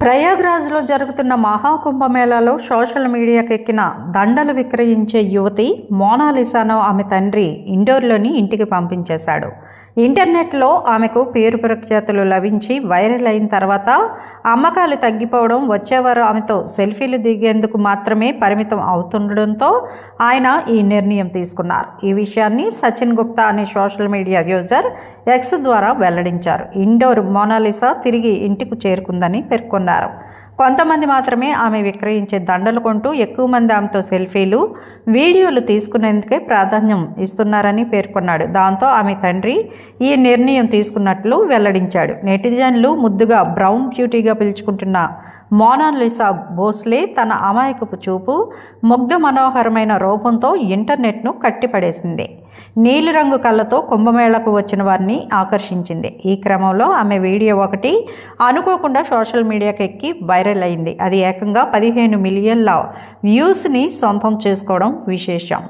ప్రయాగ్రాజ్లో జరుగుతున్న మహాకుంభమేళాలో సోషల్ మీడియాకి ఎక్కిన దండలు విక్రయించే యువతి మోనాలిసాను ఆమె తండ్రి ఇండోర్లోని ఇంటికి పంపించేశాడు. ఇంటర్నెట్లో ఆమెకు పేరు ప్రఖ్యాతులు లభించి వైరల్ అయిన తర్వాత అమ్మకాలు తగ్గిపోవడం వచ్చేవారు ఆమెతో సెల్ఫీలు దిగేందుకు మాత్రమే పరిమితం అవుతుండడంతో ఆయన ఈ నిర్ణయం తీసుకున్నారు. ఈ విషయాన్ని సచిన్ గుప్తా అనే సోషల్ మీడియా యూజర్ ఎక్స్ ద్వారా వెల్లడించారు. ఇండోర్ మోనాలిసా తిరిగి ఇంటికి చేరుకుందని పేర్కొన్నారు. కొంతమంది మాత్రమే ఆమె విక్రయించే దండలు కొంటూ ఎక్కువ మంది ఆమెతో సెల్ఫీలు వీడియోలు తీసుకునేందుకే ప్రాధాన్యం ఇస్తున్నారని పేర్కొన్నాడు. దాంతో ఆమె తండ్రి ఈ నిర్ణయం తీసుకున్నట్లు వెల్లడించాడు. నెటిజన్లు ముద్దుగా బ్రౌన్ బ్యూటీగా పిలుచుకుంటున్న మోనాలిసా భోస్లే తన అమాయకపు చూపు ముగ్ధ మనోహరమైన రూపంతో ఇంటర్నెట్ను కట్టిపడేసింది. నీలిరంగు కళ్ళతో కుంభమేళకు వచ్చిన వారిని ఆకర్షించింది. ఈ క్రమంలో ఆమె వీడియో ఒకటి అనుకోకుండా సోషల్ మీడియాకి ఎక్కి వైరల్ అయింది. అది ఏకంగా పదిహేను మిలియన్ల వ్యూస్ని సొంతం చేసుకోవడం విశేషం.